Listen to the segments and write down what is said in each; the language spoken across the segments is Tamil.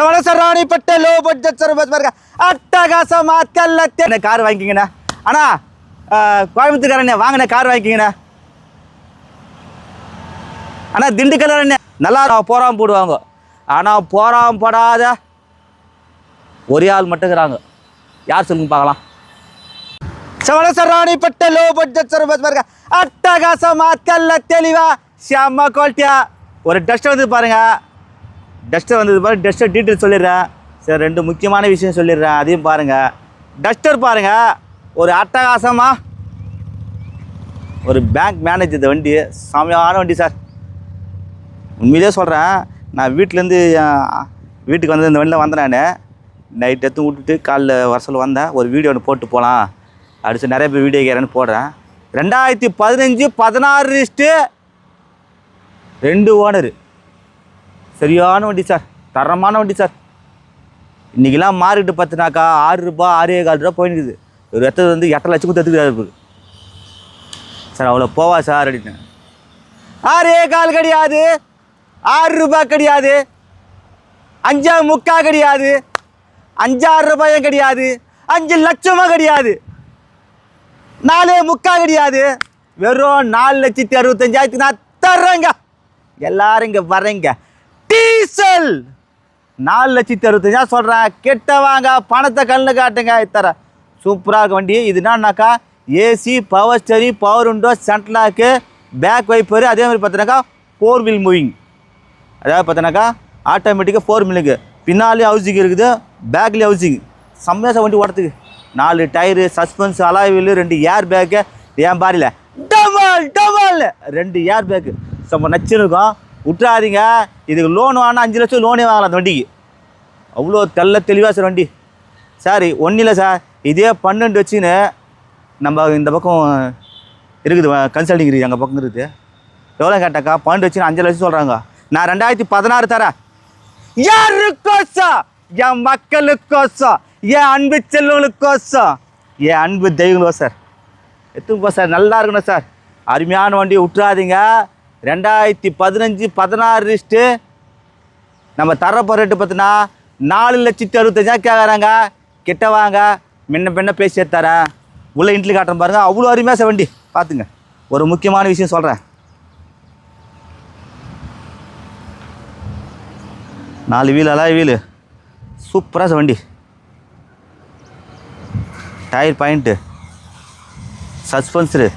சவணசராணிப்பட்ட லோ பட்ஜெட் சர்வீஸ் பாருங்க அட்டகாசமா தெல்லத்தே என்ன கார் வாங்கிக்கிங்கண்ணா அண்ணா கோயம்புத்தூர்காரண்ணே வாங்கண்ணே கார் வாங்கிக்கிங்கண்ணா அண்ணா திண்டுக்கல் அண்ணே நல்லா போறாம போடுவாங்க ஆனால் போறாம படாத ஒரே ஆள் மட்டும் இருக்கிறாங்க யார் சொல்லுங்க பார்க்கலாம் சவணசராணிப்பட்ட லோ பட்ஜெட் சர்வீஸ் பாருங்க அட்டகாசமா தெல்ல தெளிவா. செம்ம குவாலிட்டியா ஒரு டஸ்ட் வந்து பாருங்க. டஸ்டர் வந்தது பாருங்க டஸ்டர் டீட்டெயில் சொல்லிடுறேன். சரி ரெண்டு முக்கியமான விஷயம் சொல்லிடுறேன். அதையும் பாருங்கள் டஸ்டர் பாருங்கள் ஒரு அட்டகாசமாக ஒரு பேங்க் மேனேஜர் வண்டி செமையான வண்டி சார் உண்மையிலே சொல்கிறேன் நான் வீட்டிலேருந்து வீட்டுக்கு வந்து இந்த வண்டியில் வந்தேன் நான். நைட் எடுத்து விட்டுட்டு காலைல வரசல் வந்தேன். ஒரு வீடியோ ஒன்று போட்டு போகலாம் அப்படி நிறைய பேர் வீடியோ கேட்குறேன்னு போடுறேன். ரெண்டாயிரத்தி பதினஞ்சு பதினாறு லிஸ்ட்டு ரெண்டு ஓனரு சரியான வண்டி சார். தரமான வண்டி சார். இன்றைக்கெல்லாம் மார்க்கெட்டு பார்த்தினாக்கா ஆறு ரூபா ஆறே கால் ரூபா போயினுக்குது ஒரு எத்தது வந்து எட்டரை லட்சம் கொடுத்து எடுத்துக்கிறாரு சார் அவ்வளோ போவா சார் அப்படின்னு. ஆறே கால் கிடையாது. ஆறு ரூபாய் கிடையாது. அஞ்சா முக்கா கிடையாது. அஞ்சாறு ரூபாயும் கிடையாது. அஞ்சு லட்சமும் கிடையாது. நாலே முக்கா கிடையாது. வெறும் நாலு லட்சத்தி அறுபத்தஞ்சாயிரத்துக்கு நான் தர்றேங்க. எல்லாரும் இங்கே வரேங்க டீசல். நாலு லட்சத்தி அறுபத்தஞ்சா சொல்கிறேன் கெட்ட வாங்க பணத்தை கண்ணு காட்டுங்க தரேன் சூப்பராக இருக்க வண்டி. இது என்னன்னாக்கா AC power steering power window central lock back wiper அதே மாதிரி பார்த்தீங்கன்னாக்கா ஃபோர் வீல் மூவிங் அதாவது பார்த்தீங்கன்னாக்கா ஆட்டோமேட்டிக்காக ஃபோர் வீலுக்கு பின்னாலே ஹவுசிங் இருக்குது பேக்லேயே ஹவுசிங் செம்மையாக வண்டி ஓடத்துக்கு நாலு டயரு சஸ்பென்ஸ் அலாய் வீலு ரெண்டு ஏர் பேக்கு என் பாரியில் டபுள் டபுள் ரெண்டு ஏர் பேக்கு செம்ம நச்சுன்னு இருக்கும். விட்றாதீங்க இதுக்கு லோன் வாங்கினா அஞ்சு லட்சம் லோனே வாங்கலாம் அந்த வண்டிக்கு. அவ்வளோ தெள்ள தெளிவாக சார் வண்டி. சார் ஒன்றும் இல்லை சார். இதே பன்னெண்டு வச்சுன்னு நம்ம இந்த பக்கம் இருக்குது கன்சல்டிங் இருக்குது எங்கள் பக்கம் இருக்குது எவ்வளோ கேட்டாக்கா? பன்னெண்டு வச்சு அஞ்சு லட்சம் சொல்கிறாங்க நான் ரெண்டாயிரத்தி பதினாறு தரேன். யாருக்கோசம்? என் மக்களுக்கோசம். என் அன்பு செல்வங்களுக்கோசம். என் அன்பு தெய்வங்களோ சார். எத்துப்பா சார்? நல்லா இருக்கணும் சார். அருமையான வண்டியை விட்டுறாதீங்க. ரெண்டாயிரத்தி பதினஞ்சு பதினாறு லிஸ்ட்டு நம்ம தரப்போ ரேட்டு பார்த்தீங்கன்னா நாலு லட்சத்தி அறுபத்தஞ்சா கேட்குறாங்க கிட்ட வாங்க. முன்ன பின்ன பேசி தரேன் உள்ள இன்ட்லி காட்டுறேன் பாருங்க. அவ்வளோ அருமையாக சார் வண்டி. பார்த்துங்க ஒரு முக்கியமான விஷயம் சொல்கிறேன் நாலு வீல் அலாய் வீல். சூப்பராக வண்டி. டயர் பாயிண்ட்டு சஸ்பென்சரு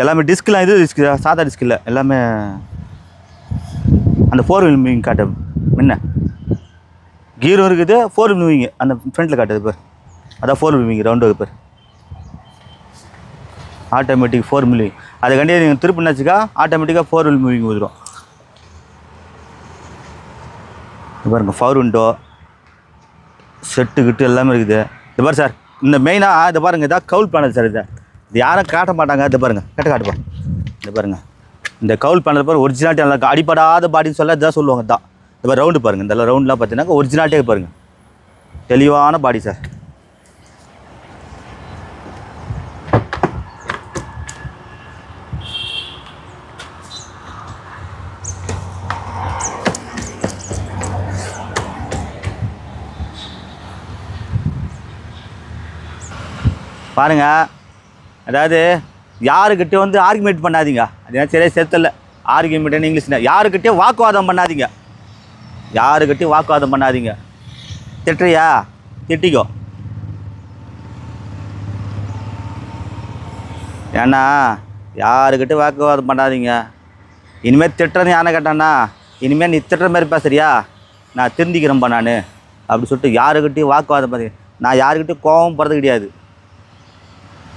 எல்லாமே டிஸ்க்லாம் இது டிஸ்க் சாதா டிஸ்க் இல்லை. எல்லாமே அந்த ஃபோர் வீல் மூவிங் காட்டு. முன்ன கீரும் இருக்குது ஃபோர் வீல் மூவிங் அந்த ஃப்ரண்ட்டில் காட்டுது பேர். அதான் ஃபோர் வீல் மூவிங் ரவுண்டு பேர். ஆட்டோமேட்டிக் ஃபோர் மூவிங் அதுக்காண்டி நீங்கள் திருப்பினாச்சுக்கா ஆட்டோமேட்டிக்காக ஃபோர் வீல் மூவிங் ஊதுரும் இது பாருங்க ஃபவர் விண்டோ செட்டு கிட்டு எல்லாமே இருக்குது. இது பாரு சார் இந்த மெயினாக இதை பாருங்கள் இதான் கவுல் பேனல் சார் இதை. இது யாரும் காட்ட மாட்டாங்க. இது பாருங்க. கட்ட காட்டுப்பா இது பாருங்க. இந்த கவுல் பேனல் பாரு ஒரிஜினாலிட்டி நல்லா அடிப்படாத அடிபடாத பாடின்னு சொல்ல இதான் சொல்லுவாங்க. தான் இந்த ரவுண்டு பாருங்க. இந்த ரவுண்ட்லாம் பார்த்தீங்கன்னா ஒரிஜினாலிட்டியாக பாருங்க. தெளிவான பாடி சார் பாருங்கள் அதாவது யாருக்கிட்டே வந்து ஆர்குமெண்ட் பண்ணாதீங்க. அது சரியாக சேர்த்தல ஆர்குமெண்ட் இங்கிலீஷில் யாருக்கிட்டே வாக்குவாதம் பண்ணாதீங்க. யாருக்கிட்டே வாக்குவாதம் பண்ணாதீங்க. திட்டுறியா? திட்டிக்கோ. ஏன்னா யாருக்கிட்ட வாக்குவாதம் பண்ணாதீங்க. இனிமேல் திட்டுறது யானை கேட்டானா இனிமேல் நீ திட்டுற மாதிரி பேசுறியா? நான் திருந்திக்கிறேன்ப்பா நான். அப்படி சொல்லிட்டு யாருக்கிட்டையும் வாக்குவாதம் பண்ணி நான் யாருக்கிட்டையும் கோபம் போகிறது கிடையாது.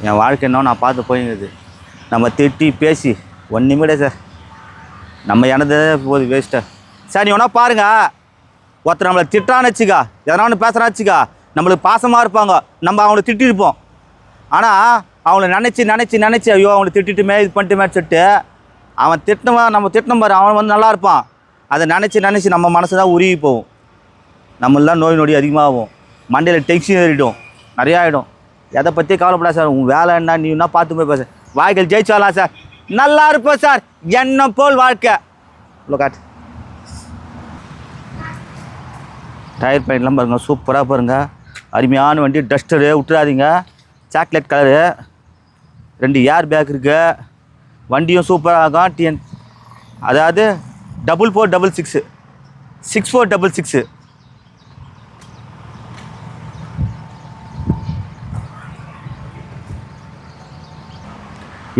என் வாழ்க்கை என்ன நான் பார்த்து போயிருக்குது நம்ம திட்டி பேசி ஒன்றுமே கிடையாது சார். நம்ம எனது போகுது வேஸ்ட்டாக சார் நீ வேணா பாருங்க. ஒருத்தர் நம்மளை திட்டான்னு வச்சுக்கா எதனா ஒன்று பேசுகிறான்னு வச்சுக்கா நம்மளுக்கு பாசமாக இருப்பாங்க. நம்ம அவங்கள திட்டிருப்போம். ஆனால் அவங்கள நினச்சி நினச்சி நினச்சி ஐயோ அவங்கள திட்டிட்டுமே இது பண்ணிட்டுமே சொல்லிட்டு அவன் திட்டினவன் நம்ம திட்டின பாரு அவன் வந்து நல்லா இருப்பான். அதை நினச்சி நினச்சி நம்ம மனசு தான் உருகி போகும். நம்மளாம் நோய் நொடி அதிகமாகும். மண்டையில் டென்ஷன் ஏறிடும். நிறையா ஆகிடும் எதை பற்றி கவலைப்படா சார். உன் வேலை என்ன? நீ என்ன பார்த்து போய் பேச. வாய்கள் ஜெயிச்சு வரலாம் சார்? நல்லா இருப்போம் சார். என்ன போல் வாழ்க்கை. இவ்வளோ காட்டு. டயர் பாயிண்ட்லாம் பாருங்கள் சூப்பராக பாருங்கள் அருமையான வண்டி. டஸ்டரு விட்டுறாதீங்க. சாக்லேட் கலரு ரெண்டு ஏர் பேக் இருக்குது வண்டியும் சூப்பராக இருக்கும். டிஎன் அதாவது double four double six six four double six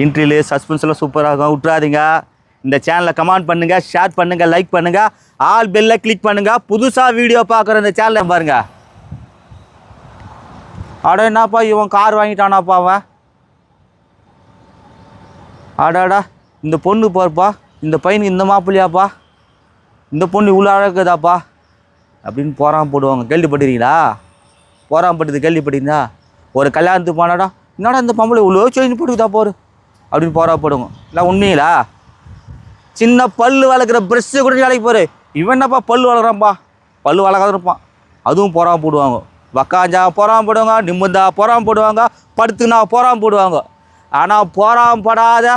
இன்ட்ரிலு சஸ்பென்ஸ்லாம் சூப்பராக இருக்கும். விட்றாதீங்க இந்த சேனலை கமெண்ட் பண்ணுங்கள் ஷேர் பண்ணுங்கள் லைக் பண்ணுங்க. ஆல் பெல்லை கிளிக் பண்ணுங்க. புதுசாக வீடியோ பார்க்குற இந்த சேனலை பாருங்க. அட என்னப்பா இவன் கார் வாங்கிட்டானாப்பா அவன்? அடாடா இந்த பொண்ணு பாருப்பா. இந்த பையனுக்கு இந்த மாப்பிள்ளையாப்பா. இந்த பொண்ணு இவ்வளோ அழகுதாப்பா. அப்படின்னு போறாம போடுவாங்க. கேள்விப்பட்டிருக்கீங்களா? போறாம பட்டுது கேள்விப்பட்டீங்களா ஒரு கல்யாணத்துக்கு போனாடா என்னடா இந்த பொம்பளை இவ்வளோ செயின் போட்டுக்குதா போகிற அப்படின்னு போறா இல்லை உண்மைங்களா சின்ன பல் வளர்க்குற ப்ரெஷ்ஷு கூட வேலைக்கு போகிற இவன் என்னப்பா பல்லு வளர்க்குறான்ப்பா பல் வளர்க்காத இருப்பான். அதுவும் போறாம போடுவாங்க. வக்காஞ்சா போறாம போடுவாங்க நிம்மந்தா போறாம போடுவாங்க படுத்துனா பொறாம போடுவாங்க. ஆனால் போறாம படாத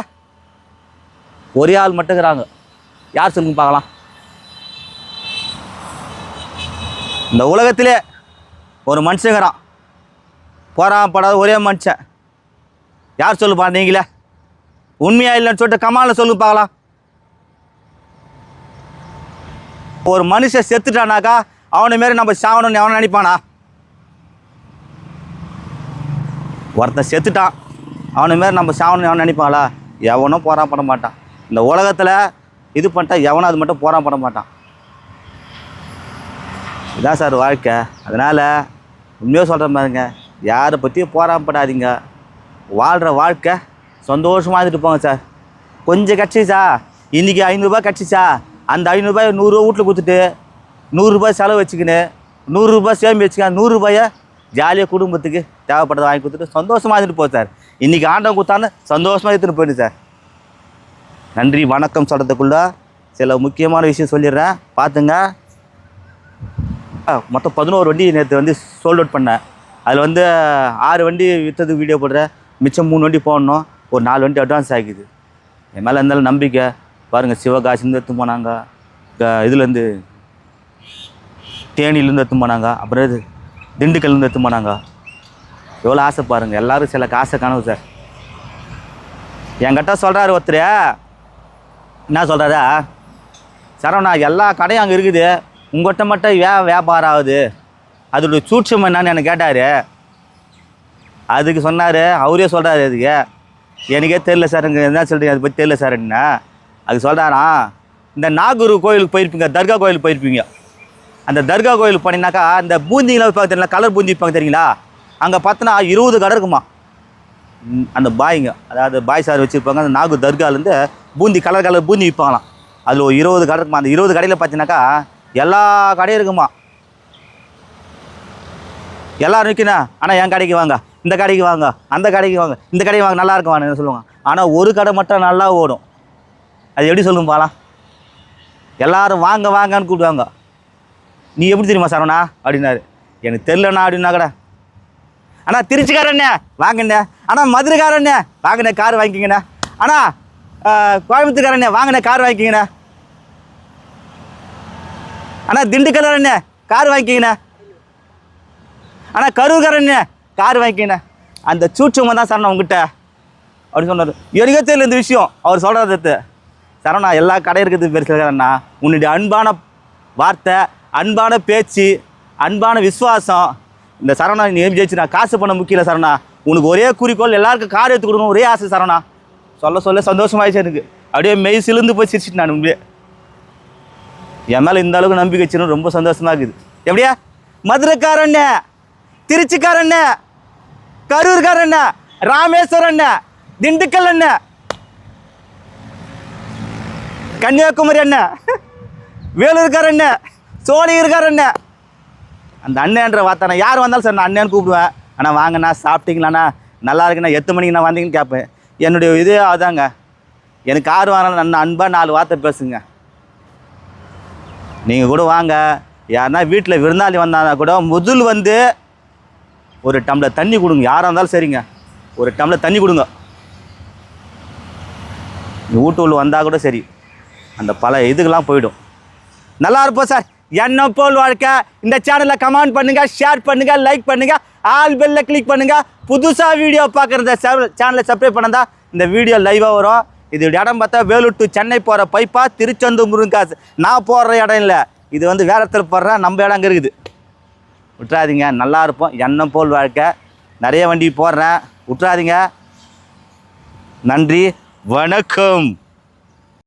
ஒரே ஆள் மட்டுங்கிறாங்க யார் சொல்லுங்க பார்க்கலாம். இந்த உலகத்திலே ஒரு மனுஷங்கிறான் போறாம படாத ஒரே மனுஷன். யார் சொல்லுப்பா நீங்களே? உண்மையா இல்லைன்னு சொல்லிட்டு கமால சொல்லு பார்க்கலாம் ஒரு மனுஷன் செத்துட்டானாக்கா அவனை மாரி நம்ம சாகணும்னு அவனை நினைப்பானா? ஒருத்தன் செத்துட்டான் அவனை மாரி நம்ம சாகணும்னு அவன் நினைப்பாங்களா எவனும் போரான் பண்ண மாட்டான். இந்த உலகத்தில் இது பண்ணிட்டா எவனும் அது மட்டும் போரான் பண்ண மாட்டான். இதான் சார் வாழ்க்கை. அதனால் உண்மையாக சொல்கிற மாதிரிங்க யாரை பற்றியும் போராப்படாதீங்க. வாழ்கிற வாழ்க்கை சந்தோஷமாக இருந்துட்டு போங்க சார். கொஞ்சம் கிடச்சிச்சா இன்றைக்கி ஐநூறுரூபா கிடச்சிச்சா அந்த ஐநூறுரூபாய் நூறுரூவா வீட்டில் கொடுத்துட்டு நூறுரூபாய் செலவு வச்சுக்கின்னு நூறுரூபா சேமி வச்சுக்க நூறுரூபாயை ஜாலியாக குடும்பத்துக்கு தேவைப்பட்டதை வாங்கி கொடுத்துட்டு சந்தோஷமாக இருந்துட்டு போ சார். இன்றைக்கி ஆண்டவன் கொடுத்தான்னு சந்தோஷமாக எடுத்துகிட்டு போயிடு சார். நன்றி வணக்கம் சொல்கிறதுக்குள்ளே சில முக்கியமான விஷயம் சொல்லிடுறேன். பார்த்துங்க. மொத்தம் பதினோரு வண்டி நேற்று வந்து சோல்ட் அவுட் பண்ணேன். அதில் வந்து ஆறு வண்டி விற்றது வீடியோ போடுறேன். மிச்சம் மூணு வண்டி போடணும். ஒரு நாலு வண்டி அட்வான்ஸ் ஆகிக்குது. என் மேலே இருந்தாலும் நம்பிக்கை. பாருங்கள் சிவகாசிலேருந்து எடுத்து போனாங்க. க- இதுலேருந்து தேனியிலேருந்து எடுத்து போனாங்க. அப்புறம் இது திண்டுக்கல்லேருந்து எடுத்து போனாங்க. எவ்வளோ ஆசை பாருங்கள் எல்லோரும் சில காசை கனவு சார். என்கிட்ட சொல்கிறாரு ஒருத்தர். என்ன சொல்கிறாரா சரவணா எல்லா கடையும் அங்கே இருக்குது. உங்கள்கிட்ட மட்டும் வே வியாபாரம் ஆகுது. அதோட சூட்சம் என்னன்னு எனக்கு கேட்டார். அதுக்கு சொன்னார். அவரே சொல்கிறாரு அதுக்கு. எனக்கே தெரில சார் இங்கே என்ன சொல்கிறீங்க அதை பற்றி தெரில சார் என்ன. அது சொல்கிறாராம் இந்த நாகூர் கோயிலுக்கு போயிருப்பீங்க தர்கா கோயிலுக்கு போயிருப்பீங்க. அந்த தர்கா கோயிலுக்கு போனீங்கன்னாக்கா அந்த பூந்திங்களாம் வைப்பாங்க தெரியல கலர் பூந்தி வைப்பாங்க தெரியுங்களா? அங்கே பார்த்தோன்னா இருபது கடை இருக்குமா? அந்த பாய்ங்க அதாவது பாய் சார் வச்சுருப்பாங்க அந்த நாகூர் தர்காலேருந்து பூந்தி கலர் கலர் பூந்தி விற்பாங்களாம். அதில் ஒரு இருபது கடை இருக்குமா? அந்த இருபது கடையில் பார்த்தீங்கன்னாக்கா எல்லா கடையும் இருக்குமா? எல்லோரும் விற்கினா ஆனால் என் கடைக்கு வாங்க. இந்த கடைக்கு வாங்க அந்த கடைக்கு வாங்க இந்த கடைக்கு வாங்க நல்லா இருக்கும் வாங்க சொல்லுவாங்க? ஆனால் ஒரு கடை மட்டும் நல்லா ஓடும். அது எப்படி சொல்லுங்க பாலாம்? எல்லாரும் வாங்க வாங்கன்னு கூப்பிடுவாங்க. நீ எப்படி தெரியுமா சரவணா? அப்படின்னாரு. எனக்கு தெரிலண்ணா அப்படின்னா கடை. அண்ணா திருச்சிக்காரண்ணே வாங்கண்ணே. அண்ணா மதுரைக்காரண்ணே வாங்கண்ணே கார் வாங்கிக்கிங்கண்ணே. அண்ணா கோயம்புத்தூர்காரண்ணே வாங்கண்ணே கார் வாங்கிக்கிங்கண்ணே. அண்ணா திண்டுக்கல்காரண்ணே கார் வாங்கிக்கிங்கண்ணே. அண்ணா கரூர்காரண்ணே கார் வாங்கிக்கினேன் அந்த சூட்சமாக தான் சரணா உங்ககிட்ட அப்படின்னு சொன்னார். எனக்கே தெரியல இந்த விஷயம் அவர் சொல்கிறது சரணா எல்லா கடை இருக்கிறது பெருசுண்ணா உன்னுடைய அன்பான வார்த்தை அன்பான பேச்சு அன்பான விசுவாசம் இந்த சரணா நீ ஏன் ஜெயிச்சு நான் காசு பண்ண முக்கியம் சரணா. உனக்கு ஒரே குறிக்கோள் எல்லாருக்கும் கார் எடுத்து கொடுக்கணும் ஒரே ஆசை சரணா. சொல்ல சொல்ல சந்தோஷமாயிடுச்சு எனக்கு. அப்படியே மெய் சிலுந்து போய் சிரிச்சிட்டு நான் உங்களே என் மேலே இந்த அளவுக்கு நம்பிக்கை வச்சுன்னு ரொம்ப சந்தோஷமாக இருக்குது. எப்படியா? மதுரைக்காரண்ணே திருச்சிக்காரண்ணே கரூர்காரண்ணே ராமேஸ்வரண்ணே திண்டுக்கல் அண்ணே கன்னியாகுமரி அண்ணே வேலூர்கார அண்ணே சோழியூர்கார அண்ணே அந்த அண்ணன்ற வார்த்தை நான் யார் வந்தாலும் சார் நான் அண்ணேன்னு கூப்பிடுவேன். ஆனால் வாங்கண்ணா சாப்பிட்டீங்களாண்ணா? நல்லா இருக்குண்ணா எத்தனை மணிக்கு நான் வந்தீங்கன்னு கேட்பேன். என்னுடைய இதே அதாங்க எனக்கு கார் வாங்கினாலும் நான் அன்பாக நாலு வார்த்தை பேசுங்க. நீங்கள் கூட வாங்க. யாருன்னா வீட்டில் விருந்தாளி வந்தாங்கன்னா கூட முதல் வந்து ஒரு டம்ளர் தண்ணி கொடுங்க. யாராக இருந்தாலும் சரிங்க. ஒரு டம்ளர் தண்ணி கொடுங்க. நீ வீட்டு உள்ள வந்தால் கூட சரி. அந்த பல இதுக்கெல்லாம் போயிடும். நல்லா இருப்போம் சார். என்ன போல் வாழ்க்கை? இந்த சேனலில் கமெண்ட் பண்ணுங்க ஷேர் பண்ணுங்க லைக் பண்ணுங்கள் ஆல் பெல்லில் கிளிக் பண்ணுங்கள் புதுசாக வீடியோ பார்க்குறத சேனலை சப்ஸ்கிரைப் பண்ணதா இந்த வீடியோ லைவாக வரும். இது இடம் பார்த்தா வேலூர் டு சென்னை போகிற பைப்பா திருச்செந்தூர் முருங்காசு நான் போடுற இடம் இல்லை. இது வந்து வேற இடத்துல போடுறேன் நம்ம இடம் அங்கே இருக்குது. விட்றாதீங்க நல்லா இருப்போம். எண்ணம் போல் வாழ்க்கை. நிறைய வண்டி போடுறேன். விட்றாதீங்க நன்றி. வணக்கம்.